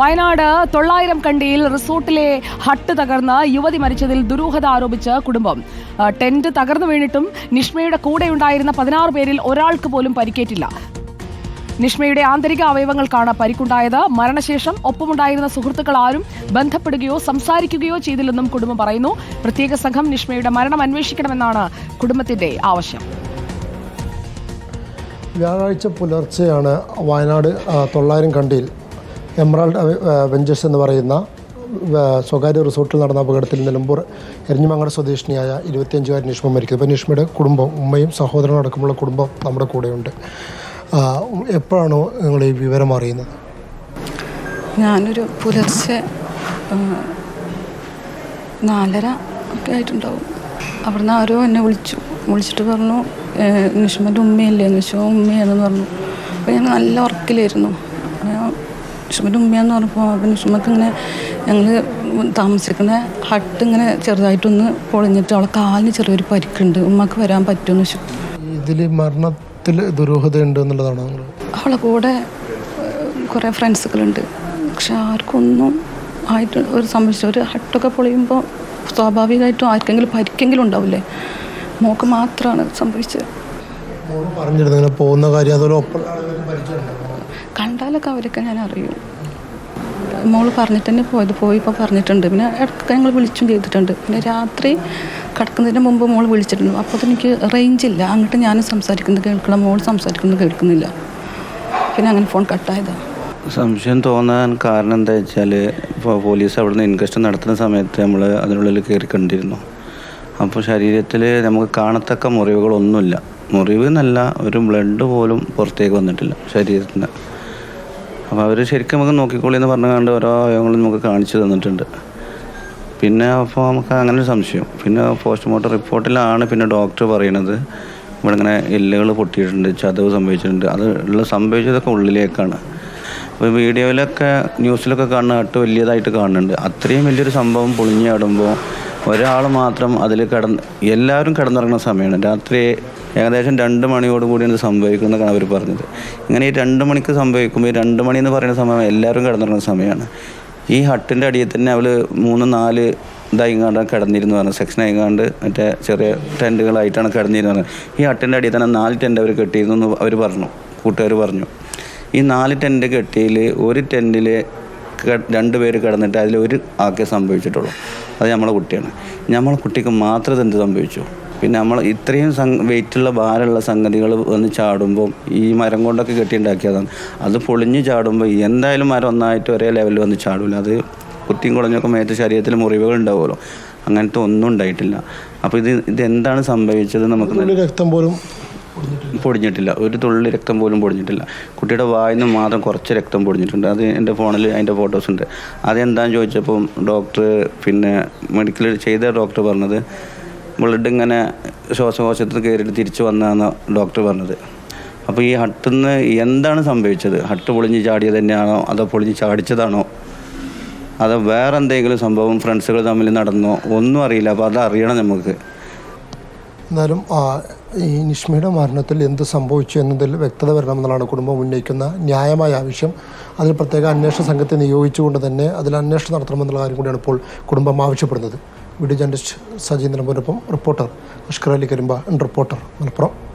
വയനാട് തൊള്ളായിരം കണ്ടിയിൽ റിസോർട്ടിലെ ഹട്ട് തകർന്ന് യുവതി മരിച്ചതിൽ ദുരൂഹത ആരോപിച്ച് കുടുംബം. ടെന്റ് തകർന്നു വീണിട്ടും നിഷ്മയുടെ കൂടെയുണ്ടായിരുന്ന പതിനാറ് പേരിൽ ഒരാൾക്ക് പോലും പരിക്കേറ്റില്ല. നിഷ്മയുടെ ആന്തരിക അവയവങ്ങൾക്കാണ് പരിക്കുണ്ടായത്. മരണശേഷം ഒപ്പമുണ്ടായിരുന്ന സുഹൃത്തുക്കൾ ആരും ബന്ധപ്പെടുകയോ സംസാരിക്കുകയോ ചെയ്തില്ലെന്നും കുടുംബം പറയുന്നു. പ്രത്യേക സംഘം നിഷ്മയുടെ മരണം അന്വേഷിക്കണമെന്നാണ് കുടുംബത്തിന്റെ ആവശ്യം. വ്യാഴാഴ്ച പുലർച്ചെയാണ് വയനാട് തൊള്ളായിരം കണ്ടിയിൽ എമറാൾഡ് വെഞ്ചേഴ്സ് എന്ന് പറയുന്ന സ്വകാര്യ റിസോർട്ടിൽ നടന്ന അപകടത്തിൽ നിലമ്പൂർ എരഞ്ഞിമങ്ങാട് സ്വദേശിനിയായ ഇരുപത്തിയഞ്ചുകാരി നിഷ്മ മരിക്കുന്നു. അപ്പോൾ നിഷ്മയുടെ കുടുംബം ഉമ്മയും സഹോദരനും അടക്കമുള്ള കുടുംബം നമ്മുടെ കൂടെയുണ്ട്. എപ്പോഴാണോ നിങ്ങൾ ഈ വിവരം അറിയുന്നത്? ഞാനൊരു പുലർച്ചെ നാലര ഒക്കെ ആയിട്ടുണ്ടാവും. അവിടുന്ന് ആരോ എന്നെ വിളിച്ചു. വിളിച്ചിട്ട് പറഞ്ഞു നിഷ്മന്റെ ഉമ്മയല്ലേ? എന്ന് ഉമ്മയാണെന്ന് പറഞ്ഞു. അപ്പോൾ ഞാൻ നല്ല ഉറക്കിലായിരുന്നു. നിഷ്മന്റെ ഉമ്മയെന്ന് പറഞ്ഞപ്പോൾ ലക്ഷ്മിക്ക് ഇങ്ങനെ ഞങ്ങൾ താമസിക്കുന്ന ഹട്ട് ഇങ്ങനെ ചെറുതായിട്ടൊന്ന് പൊളിഞ്ഞിട്ട് അവളെ കാലിന് ചെറിയൊരു പരിക്കുണ്ട്. ഉമ്മക്ക് വരാൻ പറ്റുമെന്ന് വെച്ചു ഇതിൽ മരണത്തിൽ ദുരൂഹതയുണ്ട് എന്നുള്ളതാണ് നിങ്ങൾ? അവളെ കൂടെ കുറേ ഫ്രണ്ട്സുകളുണ്ട്. പക്ഷെ ആർക്കൊന്നും ആയിട്ട് ഒരു സംഭവിച്ച ഒരു ഹട്ടൊക്കെ പൊളിയുമ്പോൾ സ്വാഭാവികമായിട്ടും ആർക്കെങ്കിലും പരിക്കെങ്കിലും ഉണ്ടാവില്ലേ? മോക്ക് മാത്രമാണ് സംഭവിച്ചത്. പറഞ്ഞിരുന്നു ഇങ്ങനെ പോകുന്ന കാര്യം അതുപോലെ കണ്ടാലൊക്കെ അവരൊക്കെ ഞാൻ അറിയും. മോൾ പറഞ്ഞിട്ട് തന്നെ പോയത് പോയിപ്പോൾ പറഞ്ഞിട്ടുണ്ട്. പിന്നെ ഇടയ്ക്ക് ഞങ്ങൾ വിളിച്ചും ചെയ്തിട്ടുണ്ട്. പിന്നെ രാത്രി കിടക്കുന്നതിന് മുമ്പ് മോൾ വിളിച്ചിട്ടുണ്ട്. അപ്പോൾ എനിക്ക് റേഞ്ച് ഇല്ല. അങ്ങോട്ട് ഞാൻ സംസാരിക്കുന്നത് കേൾക്കണം മോൾ സംസാരിക്കുന്നത് കേൾക്കുന്നില്ല. പിന്നെ അങ്ങനെ ഫോൺ കട്ടായതാണ് സംശയം തോന്നാൻ കാരണം എന്താ വെച്ചാൽ ഇപ്പോൾ പോലീസ് അവിടുന്ന് ഇൻക്വസ്റ്റ് നടത്തുന്ന സമയത്ത് നമ്മൾ അതിനുള്ളിൽ കയറി കണ്ടിരുന്നു. അപ്പോൾ ശരീരത്തിൽ നമുക്ക് കാണത്തക്ക മുറിവുകളൊന്നുമില്ല. മുറിവ് എന്നല്ല ഒരു ബ്ലഡ് പോലും പുറത്തേക്ക് വന്നിട്ടില്ല ശരീരത്തിന് അപ്പോൾ അവർ ശരിക്കും നമുക്ക് നോക്കിക്കോളി എന്ന് പറഞ്ഞുകൊണ്ട് ഓരോ അവയവങ്ങളും നമുക്ക് കാണിച്ചു തന്നിട്ടുണ്ട്. പിന്നെ അപ്പോൾ നമുക്ക് അങ്ങനെ ഒരു സംശയം. പിന്നെ പോസ്റ്റ്മോർട്ടം റിപ്പോർട്ടിലാണ് പിന്നെ ഡോക്ടർ പറയണത്. ഇവിടെ ഇങ്ങനെ എല്ലുകൾ പൊട്ടിയിട്ടുണ്ട് ചതവ് സംഭവിച്ചിട്ടുണ്ട്. അത് ഉള്ള സംഭവിച്ചതൊക്കെ ഉള്ളിലേക്കാണ്. അപ്പോൾ വീഡിയോയിലൊക്കെ ന്യൂസിലൊക്കെ കാണുന്ന കേട്ട് വലിയതായിട്ട് കാണുന്നുണ്ട്. അത്രയും വലിയൊരു സംഭവം പൊളിഞ്ഞാടുമ്പോൾ ഒരാൾ മാത്രം അതിൽ കടന്ന് എല്ലാവരും കിടന്നിറങ്ങുന്ന സമയമാണ്. രാത്രി ഏകദേശം രണ്ട് മണിയോട് കൂടിയാണ് ഇത് സംഭവിക്കുന്നതാണ് അവർ പറഞ്ഞത്. ഇങ്ങനെ ഈ രണ്ട് മണിക്ക് സംഭവിക്കുമ്പോൾ ഈ രണ്ട് മണി എന്ന് പറയുന്ന സമയം എല്ലാവരും കിടന്നിറങ്ങുന്ന സമയമാണ്. ഈ ഹട്ടിന്റെ അടിയിൽ തന്നെ അവൾ മൂന്ന് നാല് ഇതായിങ്ങാണ്ട് കിടന്നിരുന്നു പറഞ്ഞു. സെക്ഷൻ ആയിങ്ങാണ്ട് മറ്റേ ചെറിയ ടെന്റുകളായിട്ടാണ് കിടന്നിരുന്നു പറഞ്ഞത് ഈ ഹട്ടിന്റെ അടിയിൽ തന്നെ നാല് ടെന്റ് അവർ കെട്ടിയിരുന്നു എന്ന് അവർ പറഞ്ഞു. കൂട്ടുകാർ പറഞ്ഞു. ഈ നാല് ടെന്റ് കെട്ടിയിൽ ഒരു ടെന്റിൽ രണ്ട് പേര് കിടന്നിട്ട് അതിൽ ഒരു ആക്കേ സംഭവിച്ചിട്ടുള്ളൂ. അത് നമ്മളെ കുട്ടിയാണ്. നമ്മളെ കുട്ടിക്ക് മാത്രം എന്ത് സംഭവിച്ചു? പിന്നെ നമ്മൾ ഇത്രയും സം വെയിറ്റുള്ള ഭാരമുള്ള സംഗതികൾ വന്ന് ചാടുമ്പോൾ ഈ മരം കൊണ്ടൊക്കെ കെട്ടിയുണ്ടാക്കിയതാണ് അത് പൊളിഞ്ഞ് ചാടുമ്പോൾ എന്തായാലും മരം ഒന്നായിട്ട് ഒരേ ലെവലിൽ വന്ന് ചാടില്ല അത് കുത്തിയും കുളഞ്ഞൊക്കെ മേത്ത് ശരീരത്തിൽ മുറിവുകൾ ഉണ്ടാവുമല്ലോ. അങ്ങനത്തെ ഒന്നും ഉണ്ടായിട്ടില്ല. അപ്പോൾ ഇത് ഇതെന്താണ് സംഭവിച്ചത് നമുക്ക് രക്തം പോലും പൊടിഞ്ഞിട്ടില്ല. ഒരു തുള്ളി രക്തം പോലും പൊടിഞ്ഞിട്ടില്ല. കുട്ടിയുടെ വായിൽ നിന്ന് മാത്രം കുറച്ച് രക്തം പൊടിഞ്ഞിട്ടുണ്ട്. അത് എന്റെ ഫോണിൽ അതിന്റെ ഫോട്ടോസ് ഉണ്ട്. അതെന്താണെന്ന് ചോദിച്ചപ്പം ഡോക്ടർ പിന്നെ മെഡിക്കൽ ചെയ്ത ഡോക്ടർ പറഞ്ഞത് ബ്ലഡ് ഇങ്ങനെ ശ്വാസകോശത്തിൽ കയറിയിട്ട് തിരിച്ചു വന്നതാണ് ഡോക്ടർ പറഞ്ഞത്. അപ്പോൾ ഈ ഹട്ടിൽ നിന്ന് എന്താണ് സംഭവിച്ചത്? ഹട്ട് പൊളിഞ്ഞ് ചാടിയത് തന്നെയാണോ? അതോ പൊളിഞ്ഞ് ചാടിച്ചതാണോ? അതോ വേറെ എന്തെങ്കിലും സംഭവം ഫ്രണ്ട്സുകൾ തമ്മിൽ നടന്നോ? ഒന്നും അറിയില്ല. അപ്പോൾ അത് അറിയണം നമുക്ക്. എന്നാലും ഈ നിഷ്മയുടെ മരണത്തിൽ എന്ത് സംഭവിച്ചു എന്നതിൽ വ്യക്തത വരണമെന്നുള്ളതാണ് കുടുംബം ഉന്നയിക്കുന്ന ന്യായമായ ആവശ്യം. അതിൽ പ്രത്യേക അന്വേഷണ സംഘത്തെ നിയോഗിച്ചുകൊണ്ട് തന്നെ അതിൽ അന്വേഷണം നടത്തണമെന്നുള്ള കാര്യം കൂടിയാണ് ഇപ്പോൾ കുടുംബം ആവശ്യപ്പെടുന്നത്. വീഡിയോ ജേർണലിസ്റ്റ് സജീന്ദ്രപുരപ്പം റിപ്പോർട്ടർ അഷ്കർ അലി കരിമ്പ റിപ്പോർട്ടർ മലപ്പുറം.